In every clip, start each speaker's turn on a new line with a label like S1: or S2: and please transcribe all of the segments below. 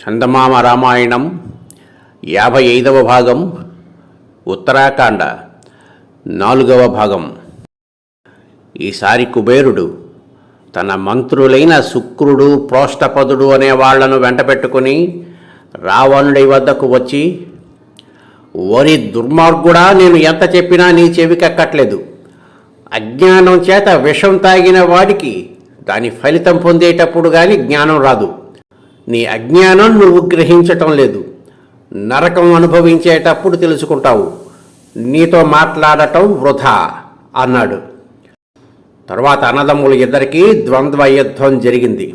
S1: చందమామ రామాయణం యాభై ఐదవ భాగం ఉత్తరాఖండ నాలుగవ భాగం. ఈసారి కుబేరుడు తన మంత్రులైన శుక్రుడు ప్రోష్టపదుడు అనే వాళ్ళను వెంటపెట్టుకుని రావణుడి వద్దకు వచ్చి ఓరి దుర్మార్గుడా నేను ఎంత చెప్పినా నీ చెవికెక్కట్లేదు. అజ్ఞానం చేత విషం తాగిన వాడికి దాని ఫలితం పొందేటప్పుడు కానీ జ్ఞానం రాదు. నీ అజ్ఞానం నువ్వు గ్రహించటం లేదు. నరకం అనుభవించేటప్పుడు తెలుసుకుంటావు. నీతో మాట్లాడటం వృధా అన్నాడు. తర్వాత అన్నదమ్ములు ఇద్దరికీ ద్వంద్వ యుద్ధం జరిగింది.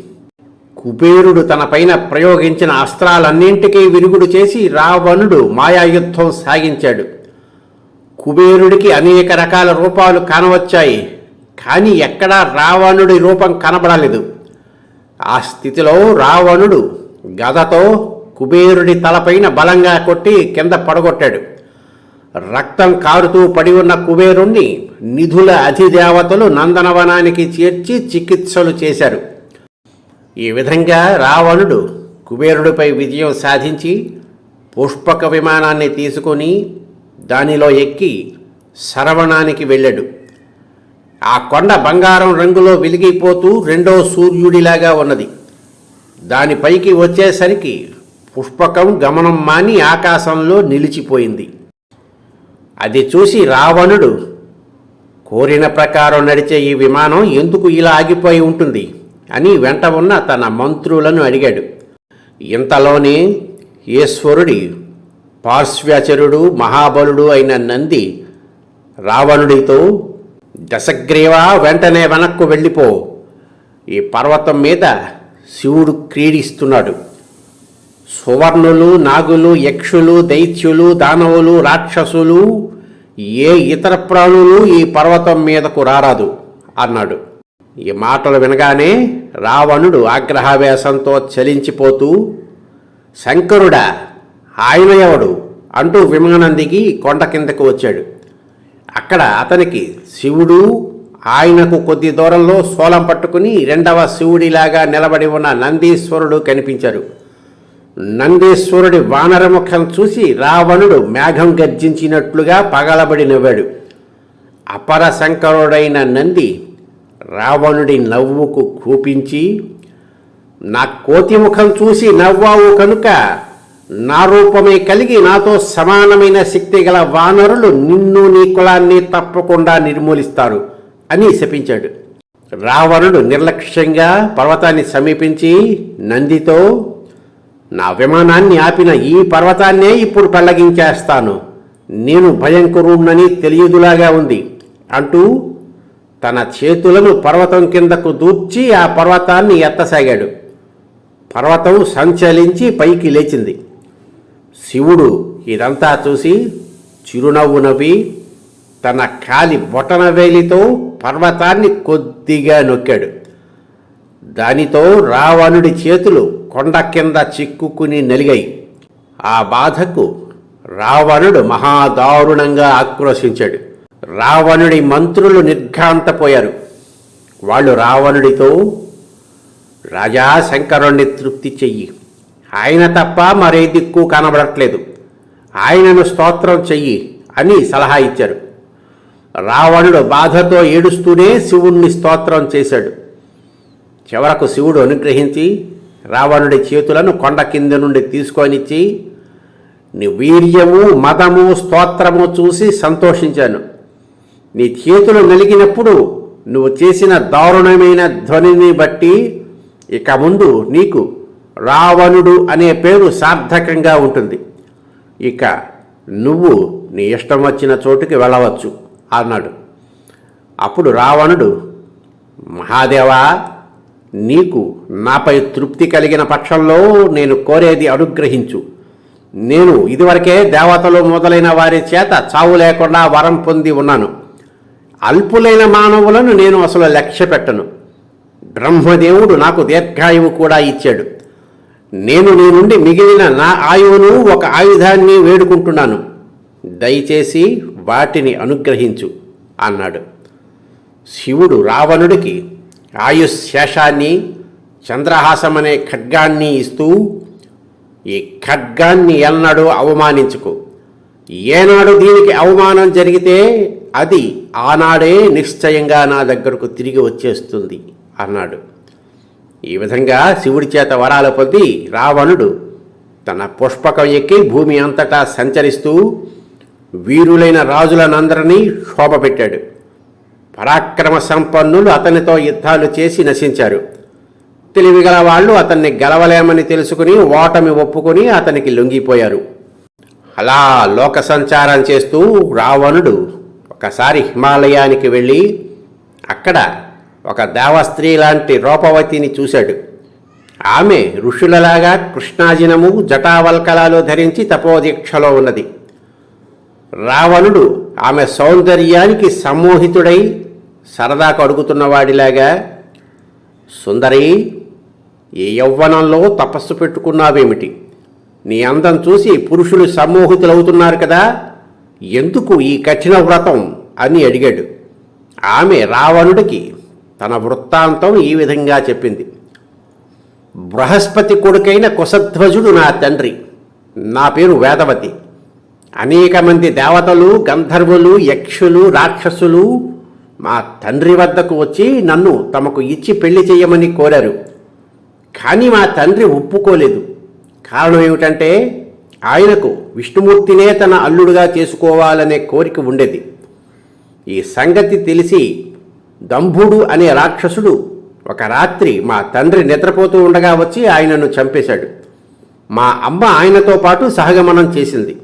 S1: కుబేరుడు తనపైన ప్రయోగించిన అస్త్రాలన్నింటికీ విరుగుడు చేసి రావణుడు మాయాయుద్ధం సాగించాడు. కుబేరుడికి అనేక రకాల రూపాలు కానవచ్చాయి. కానీ ఎక్కడా రావణుడి రూపం కనబడలేదు. ఆ స్థితిలో రావణుడు గదతో కుబేరుడి తలపైన బలంగా కొట్టి కింద పడగొట్టాడు. రక్తం కారుతూ పడి ఉన్న కుబేరుణ్ణి నిధుల అధిదేవతలు నందనవనానికి చేర్చి చికిత్సలు చేశారు. ఈ విధంగా రావణుడు కుబేరుడిపై విజయం సాధించి పుష్పక విమానాన్ని తీసుకొని దానిలో ఎక్కి శరవణానికి వెళ్ళాడు. ఆ కొండ బంగారం రంగులో వెలిగిపోతూ రెండో సూర్యుడిలాగా ఉన్నది. దానిపైకి వచ్చేసరికి పుష్పకం గమనం మాని ఆకాశంలో నిలిచిపోయింది. అది చూసి రావణుడు కోరిన ప్రకారం నడిచే ఈ విమానం ఎందుకు ఇలా ఆగిపోయి ఉంటుంది? అని వెంట ఉన్న తన మంత్రులను అడిగాడు. ఇంతలోనే ఈశ్వరుడి పార్శ్వచరుడు మహాబలుడు అయిన నంది రావణుడితో దశగ్రీవా వెంటనే వెనక్కు వెళ్ళిపో. ఈ పర్వతం మీద శివుడు క్రీడిస్తున్నాడు. సువర్ణులు నాగులు యక్షులు దైత్యులు దానవులు రాక్షసులు ఏ ఇతర ప్రాణులు ఈ పర్వతం మీదకు రారాదు అన్నాడు. ఈ మాటలు వినగానే రావణుడు ఆగ్రహావేశంతో చలించిపోతూ శంకరుడా ఆయన ఎవడు? అంటూ విమానం దిగి కొండ కిందకు వచ్చాడు. అక్కడ అతనికి శివుడు ఆయనకు కొద్ది దూరంలో సోలం పట్టుకుని రెండవ శివుడిలాగా నిలబడి ఉన్న నందీశ్వరుడు కనిపించారు. నందీశ్వరుడి వానరముఖం చూసి రావణుడు మేఘం గర్జించినట్లుగా పగలబడి నవ్వాడు. అపర శంకరుడైన నంది రావణుడి నవ్వుకు కూపించి నా కోతి ముఖం చూసి నవ్వావు కనుక నా రూపమే కలిగి నాతో సమానమైన శక్తి గల వానరులు నిన్ను నీ కులాన్ని తప్పకుండా నిర్మూలిస్తారు అని శపించాడు. రావణుడు నిర్లక్ష్యంగా పర్వతాన్ని సమీపించి నందితో నా విమానాన్ని ఆపిన ఈ పర్వతాన్నే ఇప్పుడు పెళ్ళగించేస్తాను నేను భయంకరుణ్ణని తెలియదులాగా ఉంది అంటూ తన చేతులను పర్వతం కిందకు దూర్చి ఆ పర్వతాన్ని ఎత్తసాగాడు. పర్వతం సంచలించి పైకి లేచింది. శివుడు ఇదంతా చూసి చిరునవ్వు నవ్వి తన కాలి బొటన వేలితో పర్వతాన్ని కొద్దిగా నొక్కాడు. దానితో రావణుడి చేతులు కొండ కింద చిక్కుకుని నలిగాయి. ఆ బాధకు రావణుడు మహాదారుణంగా ఆక్రోశించాడు. రావణుడి మంత్రులు నిర్ఘాంతపోయారు. వాళ్ళు రావణుడితో రాజా శంకరుణ్ణి తృప్తి చెయ్యి. ఆయన తప్ప మరే దిక్కు కనబడట్లేదు. ఆయనను స్తోత్రం చెయ్యి అని సలహా ఇచ్చారు రావణుడు బాధతో ఏడుస్తూనే శివుణ్ణి స్తోత్రం చేశాడు. చివరకు శివుడు అనుగ్రహించి రావణుడి చేతులను కొండ కింద నుండి తీసుకొనిచ్చి నీ వీర్యము మదము స్తోత్రము చూసి సంతోషించాను. నీ చేతులు నలిగినప్పుడు నువ్వు చేసిన దారుణమైన ధ్వనిని బట్టి ఇక ముందు నీకు రావణుడు అనే పేరు సార్థకంగా ఉంటుంది. ఇక నువ్వు నీ ఇష్టం వచ్చిన చోటుకి వెళ్ళవచ్చు అన్నాడు. అప్పుడు రావణుడు మహాదేవా నీకు నాపై తృప్తి కలిగిన పక్షంలో నేను కోరేది అనుగ్రహించు. నేను ఇదివరకే దేవతలు మొదలైన వారి చేత చావు లేకుండా వరం పొంది ఉన్నాను. అల్పులైన మానవులను నేను అసలు లక్ష్య పెట్టను బ్రహ్మదేవుడు నాకు దీర్ఘాయువు కూడా ఇచ్చాడు. నేను నీ నుండి మిగిలిన నా ఆయువును ఒక ఆయుధాన్ని వేడుకుంటున్నాను. దయచేసి వాటిని అనుగ్రహించు అన్నాడు. శివుడు రావణుడికి ఆయుశేషాన్ని చంద్రహాసమనే ఖడ్గాన్ని ఇస్తూ ఈ ఖడ్గాన్ని ఎన్నడూ అవమానించుకు. ఏనాడు దీనికి అవమానం జరిగితే అది ఆనాడే నిశ్చయంగా నా దగ్గరకు తిరిగి వచ్చేస్తుంది అన్నాడు. ఈ విధంగా శివుడి చేత వరాలు పొంది రావణుడు తన పుష్పకం ఎక్కి భూమి అంతటా సంచరిస్తూ వీరులైన రాజులనందరినీ శోభపెట్టాడు పరాక్రమ సంపన్నులు అతనితో యుద్ధాలు చేసి నశించారు. తెలివిగల వాళ్ళు అతన్ని గెలవలేమని తెలుసుకుని ఓటమి ఒప్పుకొని అతనికి లొంగిపోయారు. అలా లోక సంచారం చేస్తూ రావణుడు ఒకసారి హిమాలయానికి వెళ్ళి అక్కడ ఒక దేవస్త్రీ లాంటి రూపవతిని చూశాడు. ఆమె ఋషులలాగా కృష్ణాజినము జటావల్కలాలు ధరించి తపోదీక్షలో ఉన్నది. రావణుడు ఆమె సౌందర్యానికి సమ్మోహితుడై సరదాకు అడుగుతున్నవాడిలాగా సుందరి ఈ యవ్వనంలో తపస్సు పెట్టుకున్నావేమిటి? నీ అందం చూసి పురుషులు సమ్మోహితులవుతున్నారు కదా ఎందుకు ఈ కఠిన వ్రతం? అని అడిగాడు. ఆమె రావణుడికి తన వృత్తాంతం ఈ విధంగా చెప్పింది. బృహస్పతి కొడుకైన కుశధ్వజుడు నా తండ్రి నా పేరు వేదవతి. అనేక మంది దేవతలు గంధర్వులు యక్షులు రాక్షసులు మా తండ్రి వద్దకు వచ్చి నన్ను తమకు ఇచ్చి పెళ్ళి చేయమని కోరారు. కానీ మా తండ్రి ఒప్పుకోలేదు. కారణం ఏమిటంటే ఆయనకు విష్ణుమూర్తినే తన అల్లుడుగా చేసుకోవాలనే కోరిక ఉండేది. ఈ సంగతి తెలిసి దంభుడు అనే రాక్షసుడు ఒక రాత్రి మా తండ్రి నిద్రపోతూ ఉండగా వచ్చి ఆయనను చంపేశాడు. మా అమ్మ ఆయనతో పాటు సహగమనం చేసింది.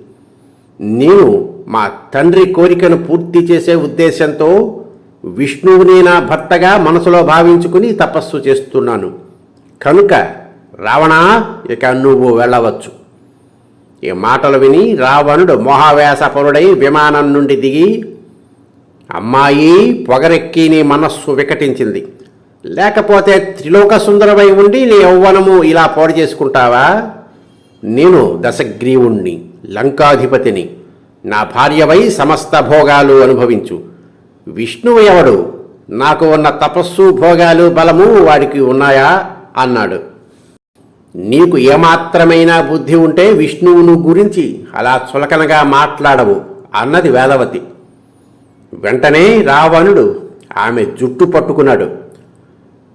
S1: నేను మా తండ్రి కోరికను పూర్తి చేసే ఉద్దేశంతో విష్ణువుని నా భర్తగా మనసులో భావించుకుని తపస్సు చేస్తున్నాను. కనుక రావణా ఇక నువ్వు వెళ్ళవచ్చు. ఈ మాటలు విని రావణుడు మోహావ్యాసపరుడై విమానం నుండి దిగి అమ్మాయి పొగరెక్కి నీ మనస్సు వికటించింది. లేకపోతే త్రిలోక సుందరమై ఉండి నీ యౌవనము ఇలా పాడు చేసుకుంటావా? నేను దశగ్రీవుణ్ణి లంకాధిపతిని నా భార్యవై సమస్త భోగాలు అనుభవించు. విష్ణువు ఎవడు? నాకు ఉన్న తపస్సు భోగాలు బలము వాడికి ఉన్నాయా? అన్నాడు. నీకు ఏమాత్రమైనా బుద్ధి ఉంటే విష్ణువును గురించి అలా చులకనగా మాట్లాడవు అన్నది వేదవతి. వెంటనే రావణుడు ఆమె జుట్టు పట్టుకున్నాడు.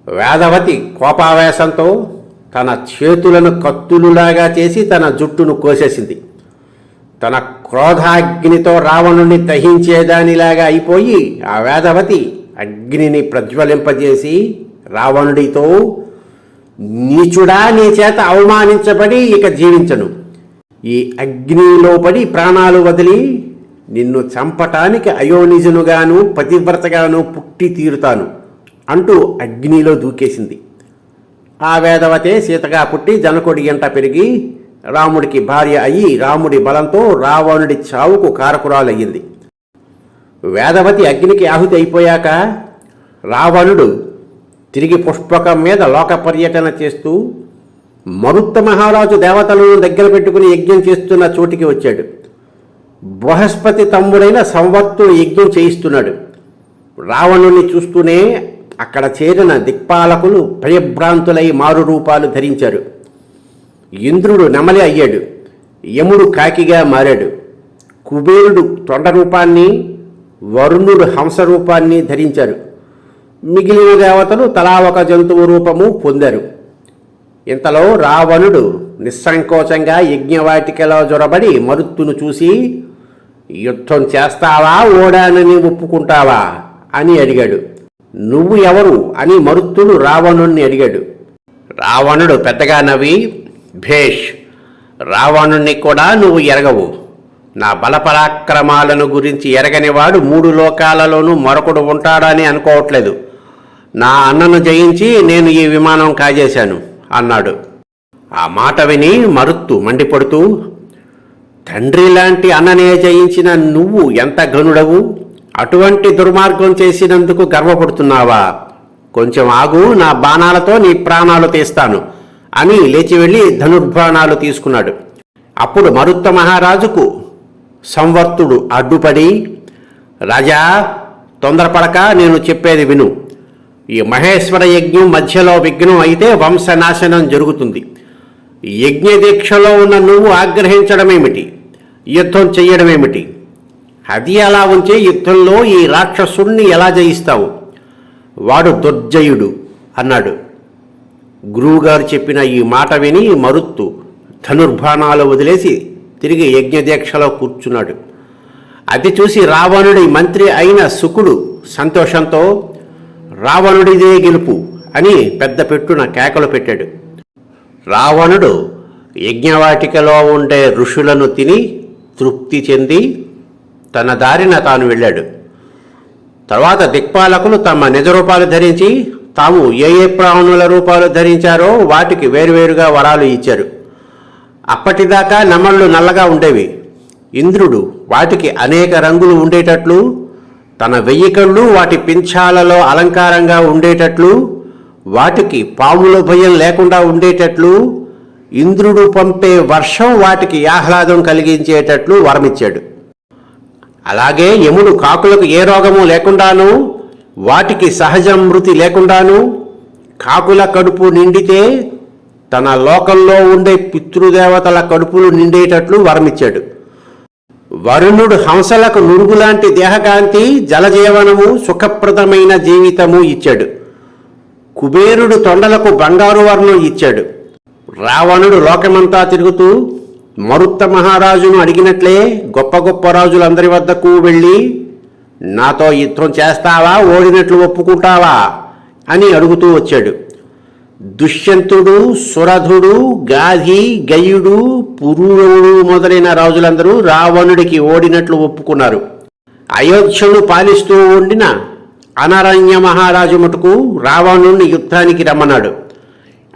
S1: వేదవతి కోపావేశంతో తన చేతులను కత్తులులాగా చేసి తన జుట్టును కోసేసింది. తన క్రోధాగ్నితో రావణుని దహించేదానిలాగా అయిపోయి ఆ వేదవతి అగ్నిని ప్రజ్వలింపజేసి రావణుడితో నీచుడా నీ చేత అవమానించబడి ఇక జీవించను. ఈ అగ్నిలో పడి ప్రాణాలు వదిలి నిన్ను చంపటానికి అయోనిజనుగాను పతివ్రతగాను పుట్టి తీరుతాను అంటూ అగ్నిలో దూకేసింది. ఆ వేదవతే సీతగా పుట్టి జనకుడి ఎంట పెరిగి రాముడికి భార్య అయ్యి రాముడి బలంతో రావణుడి చావుకు కారకురాలయ్యింది. వేదవతి అగ్నికి ఆహుతి అయిపోయాక రావణుడు తిరిగి పుష్పకం మీద లోక పర్యటన చేస్తూ మరుత్త మహారాజు దేవతలను దగ్గర పెట్టుకుని యజ్ఞం చేస్తున్న చోటికి వచ్చాడు. బృహస్పతి తమ్ముడైన సంవత్తుడు యజ్ఞం చేయిస్తున్నాడు. రావణుని చూస్తూనే అక్కడ చేరిన దిక్పాలకులు భయభ్రాంతులై మారు రూపాలు ధరించారు. ఇంద్రుడు నెమలి అయ్యాడు. యముడు కాకిగా మారాడు. కుబేరుడు తొండ రూపాన్ని వరుణుడు హంస రూపాన్ని ధరించారు. మిగిలిన దేవతలు తలా ఒక జంతువు రూపము పొందారు. ఇంతలో రావణుడు నిస్సంకోచంగా యజ్ఞవాటికలో జొరబడి మరుత్తును చూసి యుద్ధం చేస్తావా? ఓడానని ఒప్పుకుంటావా? అని అడిగాడు. నువ్వు ఎవరు? అని మరుత్తుడు రావణుణ్ణి అడిగాడు. రావణుడు పెద్దగా నవ్వి భేష్ రావణుణ్ణి కూడా నువ్వు ఎరగవు. నా బలపరాక్రమాలను గురించి ఎరగనివాడు మూడు లోకాలలోనూ మరొకడు ఉంటాడని అనుకోవట్లేదు. నా అన్నను జయించి నేను ఈ విమానం కాజేశాను అన్నాడు. ఆ మాట విని మరుత్తు మండిపడుతూ తండ్రి లాంటి అన్ననే జయించిన నువ్వు ఎంత గనుడవు అటువంటి దుర్మార్గం చేసినందుకు గర్వపడుతున్నావా? కొంచెం ఆగు నా బాణాలతో నీ ప్రాణాలు తీస్తాను అని లేచి వెళ్ళి ధనుర్బాణాలు తీసుకున్నాడు. అప్పుడు మరుత్త మహారాజుకు సంవర్తుడు అడ్డుపడి రాజా తొందరపడక నేను చెప్పేది విను. ఈ మహేశ్వర యజ్ఞం మధ్యలో విఘ్నం అయితే వంశనాశనం జరుగుతుంది. యజ్ఞ దీక్షలో ఉన్న నువ్వు ఆగ్రహించడమేమిటి? యుద్ధం చెయ్యడమేమిటి? అది అలా ఉంచే యుద్ధంలో ఈ రాక్షసుణ్ణి ఎలా జయిస్తావు? వాడు దుర్జయుడు అన్నాడు. గురువుగారు చెప్పిన ఈ మాట విని మరుత్తు ధనుర్బాణాలు వదిలేసి తిరిగి యజ్ఞదీక్షలో కూర్చున్నాడు. అది చూసి రావణుడి మంత్రి అయిన శుకుడు సంతోషంతో రావణుడిదే గెలుపు అని పెద్ద పెట్టున కేకలు పెట్టాడు. రావణుడు యజ్ఞవాటికలో ఉండే ఋషులను తిని తృప్తి చెంది తన దారిన తాను వెళ్ళాడు. తర్వాత దిక్పాలకులు తమ నిజ రూపాలు ధరించి తాము ఏ ఏ ప్రాణుల రూపాలు ధరించారో వాటికి వేరువేరుగా వరాలు ఇచ్చారు. అప్పటిదాకా నమళ్ళు నల్లగా ఉండేవి. ఇంద్రుడు వాటికి అనేక రంగులు ఉండేటట్లు తన వెయ్యి కళ్ళు వాటి పింఛాలలో అలంకారంగా ఉండేటట్లు వాటికి పాముల భయం లేకుండా ఉండేటట్లు ఇంద్రుడు పంపే వర్షం వాటికి ఆహ్లాదం కలిగించేటట్లు వరమిచ్చాడు. అలాగే యముడు కాకులకు ఏ రోగము లేకుండాను వాటికి సహజ మృతి లేకుండాను కాకుల కడుపు నిండితే తన లోకంలో ఉండే పితృదేవతల కడుపులు నిండేటట్లు వరమిచ్చాడు. వరుణుడు హంసలకు నురుగులాంటి దేహకాంతి జలజీవనము సుఖప్రదమైన జీవితము ఇచ్చాడు. కుబేరుడు తొండలకు బంగారు వర్ణం ఇచ్చాడు. రావణుడు లోకమంతా తిరుగుతూ మరుత్త మహారాజును అడిగినట్లే గొప్ప గొప్ప రాజులందరి వద్దకు వెళ్ళి నాతో యుద్ధం చేస్తావా? ఓడినట్లు ఒప్పుకుంటావా? అని అడుగుతూ వచ్చాడు. దుష్యంతుడు సురధుడు గాధి గయుడు పురూరవుడు మొదలైన రాజులందరూ రావణుడికి ఓడినట్లు ఒప్పుకున్నారు. అయోధ్యను పాలిస్తూ ఉండిన అనరణ్య మహారాజు మటుకు రావణుణ్ణి యుద్ధానికి రమ్మన్నాడు.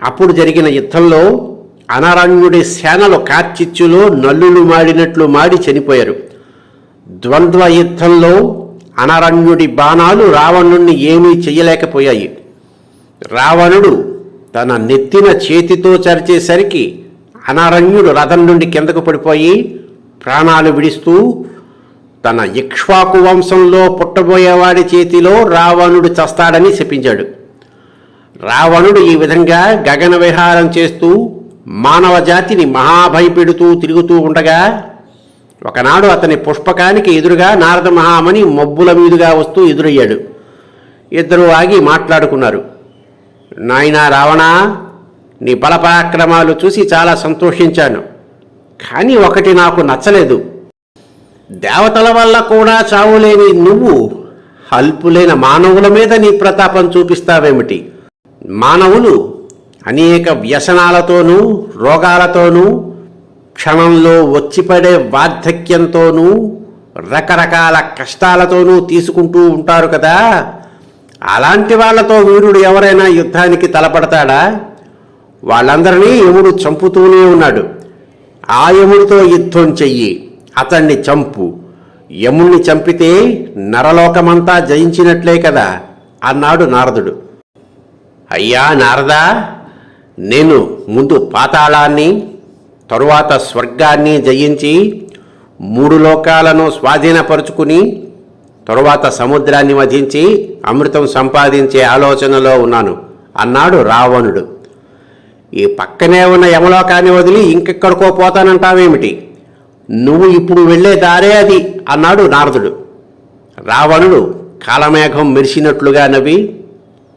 S1: అప్పుడు జరిగిన యుద్ధంలో అనారణ్యుడి సేనలు కార్చిచ్చులో నల్లులు మాడినట్లు మాడి చనిపోయారు. ద్వంద్వ యుద్ధంలో అనారణ్యుడి బాణాలు రావణుణ్ణి ఏమీ చేయలేకపోయాయి రావణుడు తన నెత్తిన చేతితో చరిచేసరికి అనారణ్యుడు రథం నుండి కిందకు పడిపోయి ప్రాణాలు విడిస్తూ తన ఇక్ష్వాకు వంశంలో పుట్టబోయేవాడి చేతిలో రావణుడు చస్తాడని శపించాడు రావణుడు ఈ విధంగా గగన విహారం చేస్తూ మానవ జాతిని మహాభయపెడుతూ తిరుగుతూ ఉండగా ఒకనాడు అతని పుష్పకానికి ఎదురుగా నారద మహామణి మబ్బుల మీదుగా వస్తూ ఎదురయ్యాడు. ఇద్దరు ఆగి మాట్లాడుకున్నారు. నాయనా రావణా నీ బలపరాక్రమాలు చూసి చాలా సంతోషించాను. కానీ ఒకటి నాకు నచ్చలేదు. దేవతల వల్ల కూడా చావులేని నువ్వు అల్పులైన మానవుల మీద నీ ప్రతాపం చూపిస్తావేమిటి? మానవులు అనేక వ్యసనాలతోనూ రోగాలతోనూ క్షణంలో వచ్చిపడే వార్ధక్యంతోనూ రకరకాల కష్టాలతోనూ తీసుకుంటూ ఉంటారు కదా. అలాంటి వాళ్ళతో వీరుడు ఎవరైనా యుద్ధానికి తలపడతాడా? వాళ్ళందరినీ యముడు చంపుతూనే ఉన్నాడు. ఆ యముడితో యుద్ధం చెయ్యి అతన్ని చంపు. యముణ్ణి చంపితే నరలోకమంతా జయించినట్లే కదా అన్నాడు నారదుడు. అయ్యా నారదా నేను ముందు పాతాళాన్ని తరువాత స్వర్గాన్ని జయించి మూడు లోకాలను స్వాధీనపరుచుకుని తరువాత సముద్రాన్ని వధించి అమృతం సంపాదించే ఆలోచనలో ఉన్నాను. అన్నాడు రావణుడు. ఈ పక్కనే ఉన్న యమలోకాన్ని వదిలి ఇంకెక్కడికో పోతానంటావేమిటి? నువ్వు ఇప్పుడు వెళ్ళే దారే అది అన్నాడు నారదుడు. రావణుడు కాలమేఘం మెరిసినట్లుగా నవ్వి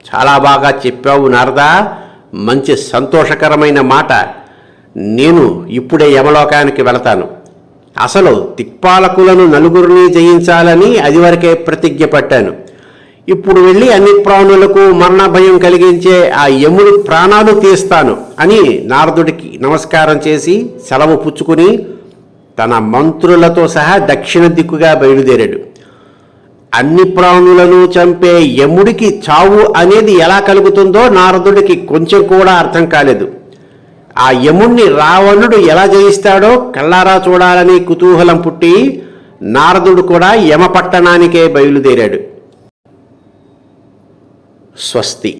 S1: చాలా బాగా చెప్పావు నారదా. మంచి సంతోషకరమైన మాట. నేను ఇప్పుడే యమలోకానికి వెళతాను. అసలు దిక్పాలకులను నలుగురిని జయించాలని అది వరకే ప్రతిజ్ఞ పట్టాను. ఇప్పుడు వెళ్ళి అన్ని ప్రాణులకు మరణ భయం కలిగించే ఆ యముడి ప్రాణాలు తీస్తాను అని నారదుడికి నమస్కారం చేసి సెలవు పుచ్చుకుని తన మంత్రులతో సహా దక్షిణ దిక్కుగా బయలుదేరాడు. అన్ని ప్రాణులను చంపే యముడికి చావు అనేది ఎలా కలుగుతుందో నారదుడికి కొంచెం కూడా అర్థం కాలేదు. ఆ యముణ్ణి రావణుడు ఎలా జయిస్తాడో కళ్ళారా చూడాలని కుతూహలం పుట్టి నారదుడు కూడా యమపట్టణానికే బయలుదేరాడు. స్వస్తి.